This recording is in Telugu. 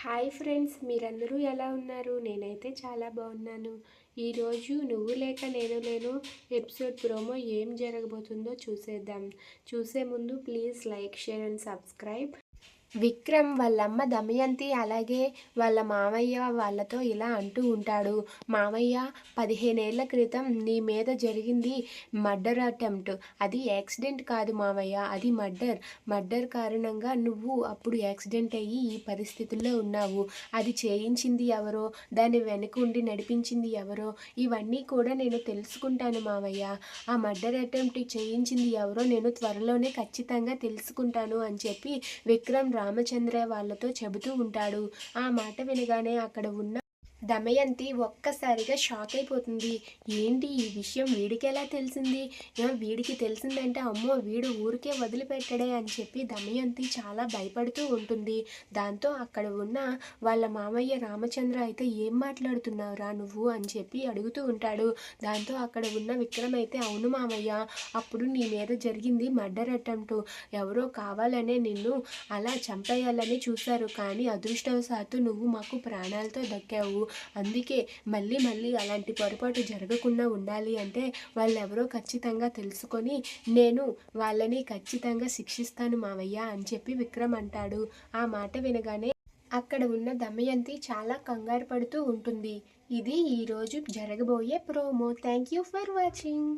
హాయ్ ఫ్రెండ్స్ మీరందరూ ఎలా ఉన్నారు? నేనైతే చాలా బాగున్నాను. ఈరోజు నువ్వు లేక నేను లేను. ఎపిసోడ్ ప్రోమో ఏం జరగబోతుందో చూసేద్దాం. చూసే ముందు please like share and subscribe. Vikram వాళ్ళమ్మ దమయంతి అలాగే వాళ్ళ మామయ్య వాళ్ళతో ఇలా అంటూ ఉంటాడు. మామయ్య పదిహేనేళ్ళ క్రితం నీ మీద జరిగింది మర్డర్ అటెంప్ట్. అది యాక్సిడెంట్ కాదు మామయ్య అది మర్డర్. మర్డర్ కారణంగా నువ్వు అప్పుడు యాక్సిడెంట్ అయ్యి ఈ పరిస్థితుల్లో ఉన్నావు. అది చేయించింది ఎవరో దాన్ని వెనుకుండి ఉండి నడిపించింది ఎవరో ఇవన్నీ కూడా నేను తెలుసుకుంటాను మామయ్య. ఆ మర్డర్ అటెంప్ట్ చేయించింది ఎవరో నేను త్వరలోనే ఖచ్చితంగా తెలుసుకుంటాను అని చెప్పి విక్రమ్ రామచంద్ర వాళ్ళతో చెబుతూ ఉంటాడు. ఆ మాట వినగానే అక్కడ ఉన్న దమయంతి ఒక్కసారిగా షాక్ అయిపోతుంది. ఏంటి ఈ విషయం వీడికి ఎలా తెలిసింది? వీడికి తెలిసిందంటే అమ్మో వీడు ఊరికే వదిలిపెట్టడే అని చెప్పి దమయంతి చాలా భయపడుతూ ఉంటుంది. దాంతో అక్కడ ఉన్న వాళ్ళ మామయ్య రామచంద్ర అయితే ఏం మాట్లాడుతున్నావురా నువ్వు అని చెప్పి అడుగుతూ ఉంటాడు. దాంతో అక్కడ ఉన్న విక్రమ్ అయితే అవును మామయ్య అప్పుడు నీ మీద జరిగింది మర్డర్ అటెంప్ట్. ఎవరో కావాలనే నిన్ను అలా చంపేయాలని చూశారు. కానీ అదృష్టవశాత్తు నువ్వు మాకు ప్రాణాలతో దక్కావు. అందుకే మళ్ళీ మళ్ళీ అలాంటి పొరపాటు జరగకుండా ఉండాలి అంటే వాళ్ళెవరో ఖచ్చితంగా తెలుసుకొని నేను వాళ్ళని ఖచ్చితంగా శిక్షిస్తాను మావయ్య అని చెప్పి విక్రమ్ అంటాడు. ఆ మాట వినగానే అక్కడ ఉన్న దమయంతి చాలా కంగారు పడుతూ ఉంటుంది. ఇది ఈరోజు జరగబోయే promo. Thank you for watching.